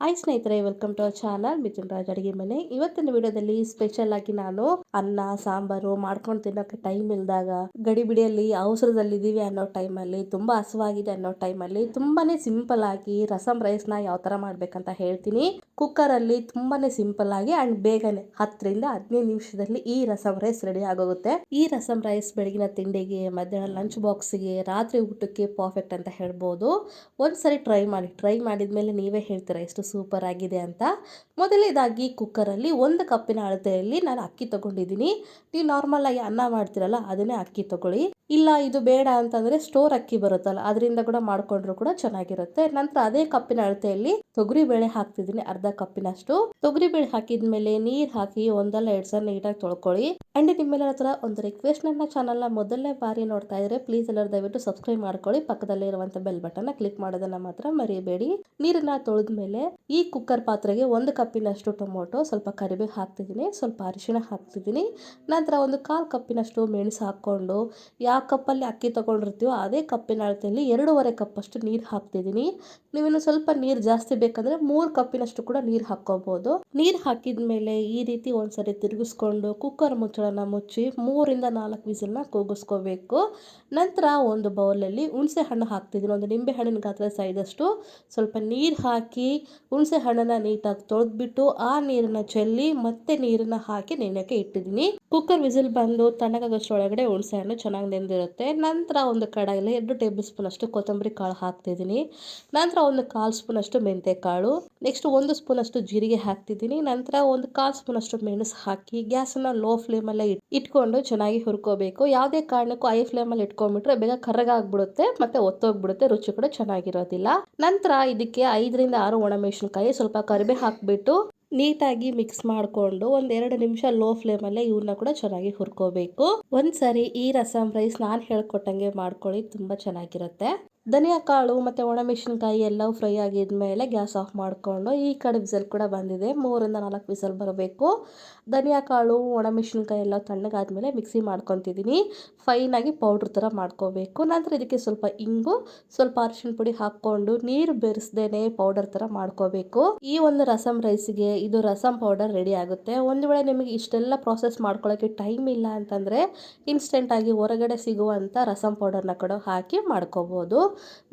Hi ಸ್ನೇಹಿತರೆ welcome to our channel Mithun Raj ಅಡಿಗೆ ಮನೆ. ಇವತ್ತಿನ ವಿಡಿಯೋದಲ್ಲಿ ಸ್ಪೆಷಲ್ ಆಗಿ ನಾನು ಅನ್ನ, ಸಾಂಬಾರು ಮಾಡ್ಕೊಂಡು ತಿನ್ನೋಕೆ ಟೈಮ್ ಇಲ್ದಾಗ ಗಡಿಬಿಡಿಯಲ್ಲಿ ಅವಸರದಲ್ಲಿ ಇದೀವಿ ಅನ್ನೋ ಟೈಮಲ್ಲಿ ತುಂಬಾ ಹಸುವಾಗಿದೆ ಅನ್ನೋ ಟೈಮಲ್ಲಿ ತುಂಬಾನೇ ಸಿಂಪಲ್ ಆಗಿ ರಸಂ ರೈಸ್ನ ಯಾವ ತರ ಮಾಡ್ಬೇಕಂತ ಹೇಳ್ತೀನಿ. ಕುಕ್ಕರ್ ಅಲ್ಲಿ ತುಂಬಾನೇ ಸಿಂಪಲ್ ಆಗಿ ಅಂಡ್ ಬೇಗನೆ ಹತ್ತರಿಂದ ಹದಿನೈದು ನಿಮಿಷದಲ್ಲಿ ಈ ರಸಂ ರೈಸ್ ರೆಡಿ ಆಗೋಗುತ್ತೆ. ಈ ರಸಂ ರೈಸ್ ಬೆಳಗಿನ ತಿಂಡಿಗೆ, ಮಧ್ಯಾಹ್ನ ಲಂಚ್ ಬಾಕ್ಸ್ಗೆ ರಾತ್ರಿ ಊಟಕ್ಕೆ ಪರ್ಫೆಕ್ಟ್ ಅಂತ ಹೇಳ್ಬೋದು. ಒಂದ್ಸರಿ ಟ್ರೈ ಮಾಡಿ. ಟ್ರೈ ಮಾಡಿದ್ಮೇಲೆ ನೀವೇ ಹೇಳ್ತೀರಾ, ಎಷ್ಟು ಸೂಪರ್ ಆಗಿದೆ ಅಂತ. ಮೊದಲನೇದಾಗಿ ಕುಕ್ಕರಲ್ಲಿ ಒಂದು ಕಪ್ಪಿನ ಅಳತೆಯಲ್ಲಿ ನಾನು ಅಕ್ಕಿ ತಗೊಂಡಿದ್ದೀನಿ. ನೀವು ನಾರ್ಮಲ್ ಆಗಿ ಅನ್ನ ಮಾಡ್ತೀರಲ್ಲ, ಅದನ್ನೇ ಅಕ್ಕಿ ತಗೊಳ್ಳಿ. ಇಲ್ಲ, ಇದು ಬೇಡ ಅಂತಂದ್ರೆ ಸ್ಟೋರ್ ಅಕ್ಕಿ ಬರುತ್ತಲ್ಲ, ಅದರಿಂದ ಕೂಡ ಮಾಡ್ಕೊಂಡ್ರು ಕೂಡ ಚೆನ್ನಾಗಿರುತ್ತೆ. ನಂತರ ಅದೇ ಕಪ್ಪಿನ ಅಳತೆಯಲ್ಲಿ ತೊಗರಿ ಬೇಳೆ ಹಾಕ್ತಿದ್ದೀನಿ, ಅರ್ಧ ಕಪ್ಪಿನಷ್ಟು. ತೊಗರಿ ಬೇಳೆ ಹಾಕಿದ್ಮೇಲೆ ನೀರ್ ಹಾಕಿ ಒಂದಲ್ಲ ಎರಡ್ ಸಲ ನೀಟಾಗಿ ತೊಳ್ಕೊಳ್ಳಿ. ಅಂಡ್ ನಿಮ್ಮೆಲ್ಲರ ಹತ್ರ ಒಂದು ರಿಕ್ವೆಸ್ಟ್ ನನ್ನ ಚಾನಲ್ನ ಮೊದಲನೇ ಬಾರಿ ನೋಡ್ತಾ ಇದ್ರೆ ಪ್ಲೀಸ್ ಎಲ್ಲರೂ ದಯವಿಟ್ಟು ಸಬ್ಸ್ಕ್ರೈಬ್ ಮಾಡ್ಕೊಳ್ಳಿ. ಪಕ್ಕದಲ್ಲಿ ಇರುವಂತ ಬೆಲ್ ಬಟನ್ ಕ್ಲಿಕ್ ಮಾಡೋದನ್ನ ಮಾತ್ರ ಮರಿಬೇಡಿ. ನೀರನ್ನ ತೊಳೆದ್ಮೇಲೆ ಈ ಕುಕ್ಕರ್ ಪಾತ್ರೆಗೆ ಒಂದು ಕಪ್ಪಿನಷ್ಟು ಟೊಮೊಟೊ, ಸ್ವಲ್ಪ ಕರಿಬೇವು ಹಾಕ್ತಿದ್ದೀನಿ, ಸ್ವಲ್ಪ ಅರಿಶಿಣ ಹಾಕ್ತಿದ್ದೀನಿ. ನಂತರ ಒಂದು ಕಾಲು ಕಪ್ಪಿನಷ್ಟು ಮೆಣಸು ಹಾಕ್ಕೊಂಡು, ಯಾವ ಕಪ್ಪಲ್ಲಿ ಅಕ್ಕಿ ತೊಗೊಂಡಿರ್ತೀವೋ ಅದೇ ಕಪ್ಪಿನ ಅಳತೆಯಲ್ಲಿ ಎರಡೂವರೆ ಕಪ್ಪಷ್ಟು ನೀರು ಹಾಕ್ತಿದ್ದೀನಿ. ನೀವಿನ್ನು ಸ್ವಲ್ಪ ನೀರು ಜಾಸ್ತಿ ಬೇಕಂದ್ರೆ ಮೂರು ಕಪ್ಪಿನಷ್ಟು ಕೂಡ ನೀರು ಹಾಕ್ಕೋಬೋದು. ನೀರು ಹಾಕಿದ ಮೇಲೆ ಈ ರೀತಿ ಒಂದ್ಸರಿ ತಿರುಗಿಸ್ಕೊಂಡು ಕುಕ್ಕರ್ ಮುಚ್ಚಳನ ಮುಚ್ಚಿ ಮೂರಿಂದ ನಾಲ್ಕು ವಿಸಲ್ನ ಕೂಗಿಸ್ಕೋಬೇಕು. ನಂತರ ಒಂದು ಬೌಲಲ್ಲಿ ಹುಣಸೆ ಹಣ್ಣು ಹಾಕ್ತಿದ್ದೀನಿ. ಒಂದು ನಿಂಬೆ ಹಣ್ಣಿನ ಗಾತ್ರ ಸೈದಷ್ಟು ಸ್ವಲ್ಪ ನೀರು ಹಾಕಿ ಹುಣಸೆ ಹಣ್ಣನ್ನು ನೀಟಾಗಿ ತೊಳೆದ್ಬಿಟ್ಟು ಆ ನೀರನ್ನ ಚೆಲ್ಲಿ ಮತ್ತೆ ನೀರನ್ನ ಹಾಕಿ ನೆನೆಯೋಕ್ಕೆ ಇಟ್ಟಿದ್ದೀನಿ. ಕುಕ್ಕರ್ ವಿಸಿಲ್ ಬಂದು ತಣ್ಣಗಾಗೋಷ್ಟ್ರೊಳಗಡೆ ಹುಣಸೆ ಹಣ್ಣು ಚೆನ್ನಾಗಿ ನೆಂದಿರುತ್ತೆ ನಂತರ ಒಂದು ಕಡಾಯಲ್ಲಿ ಎರಡು ಟೇಬಲ್ ಸ್ಪೂನ್ ಅಷ್ಟು ಕೊತ್ತಂಬರಿ ಕಾಳು ಹಾಕ್ತಿದ್ದೀನಿ. ನಂತರ ಒಂದು ಕಾಲು ಸ್ಪೂನ್ ಅಷ್ಟು ಮೆಂತೆ ಕಾಳು ನೆಕ್ಸ್ಟ್ ಒಂದು ಸ್ಪೂನ್ ಅಷ್ಟು ಜೀರಿಗೆ ಹಾಕ್ತಿದ್ದೀನಿ. ನಂತರ ಒಂದು ಕಾಲು ಸ್ಪೂನ್ ಅಷ್ಟು ಮೆಣಸು ಹಾಕಿ ಗ್ಯಾಸನ್ನ ಲೋ ಫ್ಲೇಮಲ್ಲೇ ಇಟ್ಕೊಂಡು ಚೆನ್ನಾಗಿ ಹುರ್ಕೋಬೇಕು. ಯಾವುದೇ ಕಾರಣಕ್ಕೂ ಐ ಫ್ಲೇಮಲ್ಲಿ ಇಟ್ಕೊಂಡ್ಬಿಟ್ರೆ ಬೇಗ ಕರ್ರಗಾಗ್ಬಿಡುತ್ತೆ ಮತ್ತೆ ಒತ್ತೋಗ್ಬಿಡುತ್ತೆ, ರುಚಿ ಕೂಡ ಚೆನ್ನಾಗಿರೋದಿಲ್ಲ. ನಂತರ ಇದಕ್ಕೆ ಐದರಿಂದ ಆರು ಒಣಮೆಣಸಿನ್ಕಾಯಿ ಸ್ವಲ್ಪ ಕರಿಬೇ ಹಾಕ್ಬಿಟ್ಟು ನೀಟಾಗಿ ಮಿಕ್ಸ್ ಮಾಡಿಕೊಂಡು ಒಂದ್ ಎರಡು ನಿಮಿಷ ಲೋ ಫ್ಲೇಮಲ್ಲೇ ಇವನ್ನ ಕೂಡ ಚೆನ್ನಾಗಿ ಹುರ್ಕೋಬೇಕು. ಒಂದ್ಸರಿ ಈ ರಸಂ ರೈಸ್ ನಾನು ಹೇಳ್ಕೊಟ್ಟಂಗೆ ಮಾಡ್ಕೊಳ್ಳಿ, ತುಂಬ ಚೆನ್ನಾಗಿರುತ್ತೆ. ಧನಿಯಾ ಕಾಳು ಮತ್ತು ಒಣಮೆಣಸಿನ್ಕಾಯಿ ಎಲ್ಲವೂ ಫ್ರೈ ಆಗಿದ್ಮೇಲೆ ಗ್ಯಾಸ್ ಆಫ್ ಮಾಡಿಕೊಂಡು ಈ ಕಡೆ ವಿಸಲ್ ಕೂಡ ಬಂದಿದೆ. ಮೂರಿಂದ ನಾಲ್ಕು ವಿಸಲ್ ಬರಬೇಕು. ಧನಿಯಾ ಕಾಳು ಒಣಮೆಣಸಿನ್ಕಾಯಿ ಎಲ್ಲ ತಣ್ಣಗಾದ್ಮೇಲೆ ಮಿಕ್ಸಿ ಮಾಡ್ಕೊತಿದ್ದೀನಿ. ಫೈನಾಗಿ ಪೌಡ್ರ್ ಥರ ಮಾಡ್ಕೋಬೇಕು. ನಂತರ ಇದಕ್ಕೆ ಸ್ವಲ್ಪ ಇಂಗು, ಸ್ವಲ್ಪ ಅರಿಶಿನ ಪುಡಿ ಹಾಕ್ಕೊಂಡು ನೀರು ಬೆರೆಸ್ದೇನೆ ಪೌಡರ್ ಥರ ಮಾಡ್ಕೋಬೇಕು. ಈ ಒಂದು ರಸಂ ರೈಸ್ಗೆ ಇದು ರಸಂ ಪೌಡರ್ ರೆಡಿ ಆಗುತ್ತೆ. ಒಂದು ವೇಳೆ ನಿಮಗೆ ಇಷ್ಟೆಲ್ಲ ಪ್ರಾಸೆಸ್ ಮಾಡ್ಕೊಳ್ಳೋಕ್ಕೆ ಟೈಮ್ ಇಲ್ಲ ಅಂತಂದರೆ ಇನ್ಸ್ಟೆಂಟಾಗಿ ಹೊರಗಡೆ ಸಿಗುವಂಥ ರಸಂ ಪೌಡರ್ನ ಕೂಡ ಹಾಕಿ ಮಾಡ್ಕೋಬೋದು.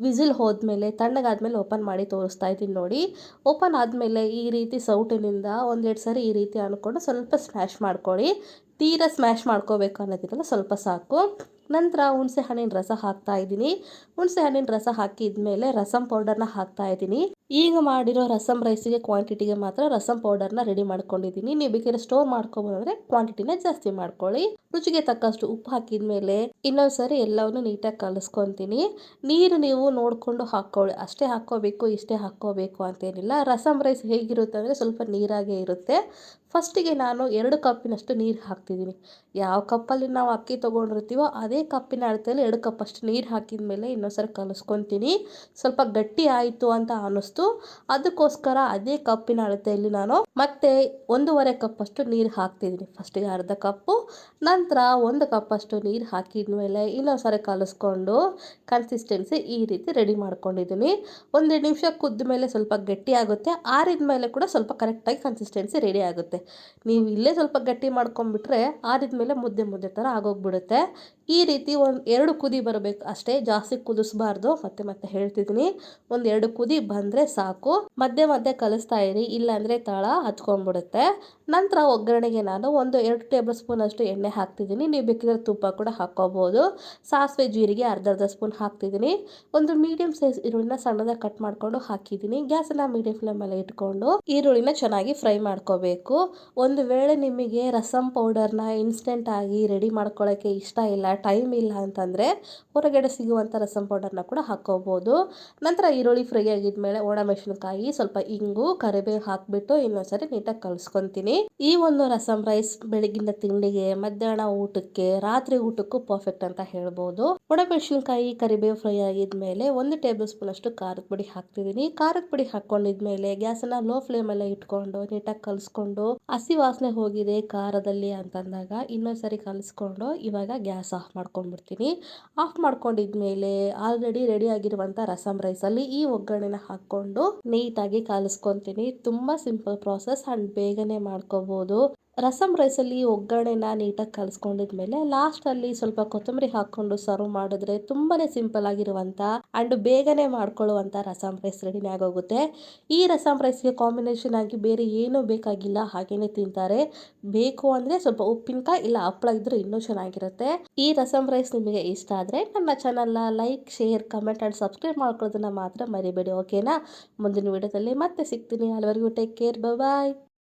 ವಿಸಿಲ್ ಹೋದ್ಮೇಲೆ ತಣ್ಣಗಾದ್ಮೇಲೆ ಓಪನ್ ಮಾಡಿ ತೋರಿಸ್ತಾ ಇದ್ದೀನಿ ನೋಡಿ. ಓಪನ್ ಆದಮೇಲೆ ಈ ರೀತಿ ಸೌಟಿನಿಂದ ಒಂದೆರಡು ಸರಿ ಈ ರೀತಿ ಅಂದ್ಕೊಂಡು ಸ್ವಲ್ಪ ಸ್ಮ್ಯಾಶ್ ಮಾಡ್ಕೊಳ್ಳಿ. ತೀರಾ ಸ್ಮ್ಯಾಶ್ ಮಾಡ್ಕೋಬೇಕು ಅನ್ನೋದಿರಲ್ಲ ಸ್ವಲ್ಪ ಸಾಕು. ನಂತರ ಹುಣಸೆ ಹಣ್ಣಿನ ರಸ ಹಾಕ್ತಾ ಇದ್ದೀನಿ. ಹುಣಸೆ ಹಣ್ಣಿನ ರಸ ಹಾಕಿದ್ಮೇಲೆ ರಸಂ ಪೌಡರ್ನ ಹಾಕ್ತಾ ಇದ್ದೀನಿ. ಈಗ ಮಾಡಿರೋ ರಸಂ ರೈಸಿಗೆ ಕ್ವಾಂಟಿಟಿಗೆ ಮಾತ್ರ ರಸಂ ಪೌಡರ್ನ ರೆಡಿ ಮಾಡ್ಕೊಂಡಿದ್ದೀನಿ. ನೀವು ಬೇಕಿದ್ರೆ ಸ್ಟೋರ್ ಮಾಡ್ಕೊಬೋದಂದ್ರೆ ಕ್ವಾಂಟಿಟಿನ ಜಾಸ್ತಿ ಮಾಡ್ಕೊಳ್ಳಿ. ರುಚಿಗೆ ತಕ್ಕಷ್ಟು ಉಪ್ಪು ಹಾಕಿದ್ಮೇಲೆ ಇನ್ನೊಂದ್ಸರಿ ಎಲ್ಲವನ್ನು ನೀಟಾಗಿ ಕಲಿಸ್ಕೊತೀನಿ. ನೀರು ನೀವು ನೋಡಿಕೊಂಡು ಹಾಕ್ಕೊಳ್ಳಿ. ಅಷ್ಟೇ ಹಾಕ್ಕೋಬೇಕು, ಇಷ್ಟೇ ಹಾಕ್ಕೋಬೇಕು ಅಂತೇನಿಲ್ಲ. ರಸಂ ರೈಸ್ ಹೇಗಿರುತ್ತೆ ಅಂದರೆ ಸ್ವಲ್ಪ ನೀರಾಗೇ ಇರುತ್ತೆ. ಫಸ್ಟಿಗೆ ನಾನು ಎರಡು ಕಪ್ಪಿನಷ್ಟು ನೀರು ಹಾಕ್ತಿದ್ದೀನಿ. ಯಾವ ಕಪ್ಪಲ್ಲಿ ನಾವು ಅಕ್ಕಿ ತೊಗೊಂಡಿರ್ತೀವೋ ಅದೇ ಕಪ್ಪಿನ ಅಳತೆಯಲ್ಲಿ ಎರಡು ಕಪ್ ಅಷ್ಟು ನೀರು ಹಾಕಿದ ಮೇಲೆ ಇನ್ನೊಂದ್ಸರಿ ಕಲಸ್ಕೊತೀನಿ. ಸ್ವಲ್ಪ ಗಟ್ಟಿ ಆಯಿತು ಅಂತ ಅನ್ನಿಸ್ತು. ಅದಕ್ಕೋಸ್ಕರ ಅದೇ ಕಪ್ಪಿನ ಅಳತೆಯಲ್ಲಿ ನಾನು ಮತ್ತೆ ಒಂದೂವರೆ ಕಪ್ ಅಷ್ಟು ನೀರು ಹಾಕ್ತಿದ್ದೀನಿ ಫಸ್ಟಿಗೆ ಅರ್ಧ ಕಪ್ಪು, ನಂತರ ಒಂದು ಕಪ್ಪಷ್ಟು ನೀರು ಹಾಕಿದ ಮೇಲೆ ಇನ್ನೊಂದ್ಸರಿ ಕಲಿಸ್ಕೊಂಡು ಕನ್ಸಿಸ್ಟೆನ್ಸಿ ಈ ರೀತಿ ರೆಡಿ ಮಾಡ್ಕೊಂಡಿದ್ದೀನಿ ಒಂದೆರಡು ನಿಮಿಷ ಕುದ್ದ ಮೇಲೆ ಸ್ವಲ್ಪ ಗಟ್ಟಿ ಆಗುತ್ತೆ, ಆರಿದ ಮೇಲೆ ಕೂಡ ಸ್ವಲ್ಪ ಕರೆಕ್ಟಾಗಿ ಕನ್ಸಿಸ್ಟೆನ್ಸಿ ರೆಡಿ ಆಗುತ್ತೆ. ನೀವು ಇಲ್ಲೇ ಸ್ವಲ್ಪ ಗಟ್ಟಿ ಮಾಡ್ಕೊಂಡ್ಬಿಟ್ರೆ ಆರಿದ ಮೇಲೆ ಮುದ್ದೆ ಮುದ್ದೆ ಥರ ಆಗೋಗ್ಬಿಡುತ್ತೆ. ಈ ರೀತಿ ಒಂದು ಎರಡು ಕುದಿ ಬರಬೇಕು. ಅಷ್ಟೇ ಜಾಸ್ತಿ ಕುದಿಸ್ಬಾರ್ದು. ಮತ್ತೆ ಮತ್ತೆ ಹೇಳ್ತಿದ್ದೀನಿ. ಒಂದು ಎರಡು ಕುದಿ ಬಂದರೆ ಸಾಕು. ಮಧ್ಯೆ ಮಧ್ಯೆ ಕಲಿಸ್ತಾ ಇರಿ. ಇಲ್ಲಾಂದರೆ ತಳ ಹಚ್ಕೊಂಡ್ಬಿಡುತ್ತೆ ನಂತರ ಒಗ್ಗರಣೆಗೆ ನಾನು ಒಂದು ಎರಡು ಟೇಬಲ್ ಸ್ಪೂನ್ ಅಷ್ಟು ಎಣ್ಣೆ ಹಾಕ್ತಿದ್ದೀನಿ. ನೀವು ಬೇಕಿದ್ರೆ ತುಪ್ಪ ಕೂಡ ಹಾಕ್ಕೋಬೋದು. ಸಾಸಿವೆ ಜೀರಿಗೆ ಅರ್ಧ ಅರ್ಧ ಸ್ಪೂನ್ ಹಾಕ್ತಿದ್ದೀನಿ. ಒಂದು ಮೀಡಿಯಂ ಸೈಜ್ ಈರುಳ್ಳಿನ ಸಣ್ಣದಾಗಿ ಕಟ್ ಮಾಡಿಕೊಂಡು ಹಾಕಿದ್ದೀನಿ. ಗ್ಯಾಸನ್ನು ಮೀಡಿಯಂ ಫ್ಲೇಮಲ್ಲಿ ಇಟ್ಕೊಂಡು ಈರುಳ್ಳಿನ ಚೆನ್ನಾಗಿ ಫ್ರೈ ಮಾಡ್ಕೋಬೇಕು. ಒಂದು ವೇಳೆ ನಿಮಗೆ ರಸಂ ಪೌಡರ್ನ ಇನ್ಸ್ಟೆಂಟ್ ಆಗಿ ರೆಡಿ ಮಾಡ್ಕೊಳ್ಳೋಕ್ಕೆ ಇಷ್ಟ ಇಲ್ಲ ಟೈಮ್ ಇಲ್ಲ ಅಂತಂದರೆ ಹೊರಗಡೆ ಸಿಗುವಂಥ ರಸಂ ಪೌಡರ್ನ ಕೂಡ ಹಾಕ್ಕೋಬೋದು. ನಂತರ ಈರುಳ್ಳಿ ಫ್ರೈ ಆಗಿದ್ಮೇಲೆ ಒಣಮೆಣಸಿನಕಾಯಿ, ಸ್ವಲ್ಪ ಇಂಗು, ಕರಿಬೇವು ಹಾಕಿಬಿಟ್ಟು ಇನ್ನೊಂದ್ಸರಿ ನೀಟಾಗಿ ಕಲಿಸ್ಕೊತೀನಿ. ಈ ಒಂದು ರಸಂ ರೈಸ್ ಬೆಳಗಿನ ತಿಂಡಿಗೆ ಮಧ್ಯಾಹ್ನ ಊಟಕ್ಕೆ, ರಾತ್ರಿ ಊಟಕ್ಕೂ ಪರ್ಫೆಕ್ಟ್ ಅಂತ ಹೇಳ್ಬೋದು. ಒಣಮೆಣಸಿನಕಾಯಿ, ಕರಿಬೇವು ಫ್ರೈ ಆಗಿದ್ಮೇಲೆ ಒಂದು ಟೇಬಲ್ ಸ್ಪೂನ್ ಅಷ್ಟು ಖಾರದ ಪುಡಿ ಹಾಕ್ತಿದ್ದೀನಿ ಖಾರದ ಪುಡಿ ಹಾಕೊಂಡಿದ್ಮೇಲೆ ಗ್ಯಾಸನ್ನ ಲೋ ಫ್ಲೇಮ್ ಅಲ್ಲಿ ಇಟ್ಕೊಂಡು ನೀಟಾಗಿ ಕಲಿಸ್ಕೊಂಡು ಹಸಿ ವಾಸನೆ ಹೋಗಿದೆ ಖಾರದಲ್ಲಿ ಅಂತಂದಾಗ ಇನ್ನೊಂದ್ಸರಿ ಕಲಿಸ್ಕೊಂಡು ಇವಾಗ ಗ್ಯಾಸ್ ಆಫ್ ಆಫ್ ಮಾಡ್ಕೊಂಡ್ಬಿಡ್ತೀನಿ. ಆಫ್ ಮಾಡ್ಕೊಂಡಿದ್ಮೇಲೆ ಆಲ್ರೆಡಿ ರೆಡಿ ಆಗಿರುವಂಥ ರಸಮ್ ರೈಸಲ್ಲಿ ಈ ಒಗ್ಗರಣೆನ ಹಾಕ್ಕೊಂಡು ನೀಟಾಗಿ ಕಾಲಿಸ್ಕೊಂತೀನಿ. ತುಂಬ ಸಿಂಪಲ್ ಪ್ರಾಸೆಸ್ ಆ್ಯಂಡ್ ಬೇಗನೆ ಮಾಡ್ಕೋಬೋದು. ರಸಮ್ ರೈಸಲ್ಲಿ ಒಗ್ಗರಣೆನ ನೀಟಾಗಿ ಕಲಿಸ್ಕೊಂಡಿದ್ಮೇಲೆ ಲಾಸ್ಟಲ್ಲಿ ಸ್ವಲ್ಪ ಕೊತ್ತಂಬರಿ ಹಾಕ್ಕೊಂಡು ಸರ್ವ್ ಮಾಡಿದ್ರೆ ತುಂಬಾ ಸಿಂಪಲ್ ಆಗಿರುವಂಥ ಆ್ಯಂಡ್ ಬೇಗನೆ ಮಾಡ್ಕೊಳ್ಳುವಂಥ ರಸಮ್ ರೈಸ್ ರೆಡಿನೇ ಆಗೋಗುತ್ತೆ. ಈ ರಸಮ್ ರೈಸ್ಗೆ ಕಾಂಬಿನೇಷನ್ ಆಗಿ ಬೇರೆ ಏನೂ ಬೇಕಾಗಿಲ್ಲ, ಹಾಗೇನೆ ತಿಂತಾರೆ. ಬೇಕು ಅಂದರೆ ಸ್ವಲ್ಪ ಉಪ್ಪಿನಕಾಯಿ ಇಲ್ಲ ಹಪ್ಪಳ ಇದ್ದರೂ ಇನ್ನೂ ಚೆನ್ನಾಗಿರುತ್ತೆ. ಈ ರಸಮ್ ರೈಸ್ ನಿಮಗೆ ಇಷ್ಟ ಆದರೆ ನನ್ನ ಚಾನಲ್ನ like, share, comment and subscribe ಮಾಡ್ಕೊಳ್ಳೋದನ್ನು ಮಾತ್ರ ಮರಿಬೇಡಿ, ಓಕೆನಾ? ಮುಂದಿನ ವಿಡಿಯೋದಲ್ಲಿ ಮತ್ತೆ ಸಿಗ್ತೀನಿ. ಅಲ್ಲಿವರೆಗೂ ಟೇಕ್ ಕೇರ್ ಬಾಯ್